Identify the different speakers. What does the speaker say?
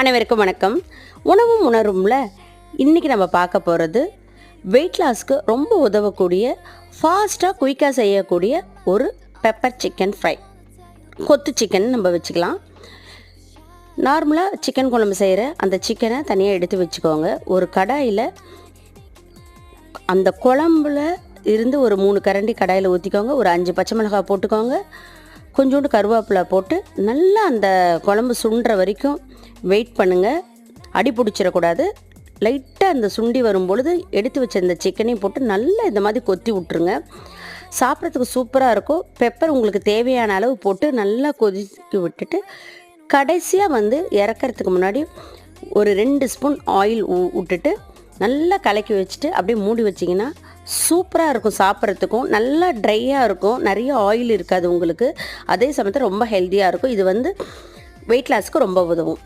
Speaker 1: அனைவருக்கும் வணக்கம். உணவும் உணரும்ல. இன்றைக்கி நம்ம பார்க்க போகிறது வெயிட் லாஸ்க்கு ரொம்ப உதவக்கூடிய ஃபாஸ்ட்டாக குயிக்காக செய்யக்கூடிய ஒரு பெப்பர் சிக்கன் ஃப்ரை கொத்து சிக்கன் நம்ம வச்சுக்கலாம். நார்மலாக சிக்கன் குழம்பு செய்கிற அந்த சிக்கனை தனியாக எடுத்து வச்சுக்கோங்க. ஒரு கடாயில் அந்த குழம்புல இருந்து ஒரு மூணு கரண்டி கடாயில் ஊற்றிக்கோங்க ஒரு அஞ்சு பச்சை மிளகாய் போட்டுக்கோங்க. கொஞ்சோண்டு கருவேப்பிலை போட்டு நல்லா அந்த குழம்பு சுண்டுற வரைக்கும் வெயிட் பண்ணுங்கள் அடி பிடிச்சிடக்கூடாது. லைட்டாக அந்த சுண்டி வரும்பொழுது எடுத்து வச்ச இந்த சிக்கனையும் போட்டு நல்லா இந்த மாதிரி கொத்தி விட்ருங்க சாப்பிட்றதுக்கு சூப்பராக இருக்கும். பெப்பர் உங்களுக்கு தேவையான அளவு போட்டு நல்லா கொதிக்க விட்டுட்டு கடைசியாக வந்து இறக்கறதுக்கு முன்னாடி ஒரு ரெண்டு ஸ்பூன் ஆயில் விட்டுட்டு நல்லா கலக்கி வச்சுட்டு அப்படியே மூடி வச்சிங்கன்னா சூப்பராக இருக்கும் சாப்பிட்றதுக்கும். நல்லா ட்ரையாக இருக்கும். நிறைய ஆயில் இருக்காது உங்களுக்கு. அதே சமயத்தில் ரொம்ப ஹெல்த்தியாக இருக்கும். இது வந்து வெயிட் லாஸ்க்கு ரொம்ப உதவும்.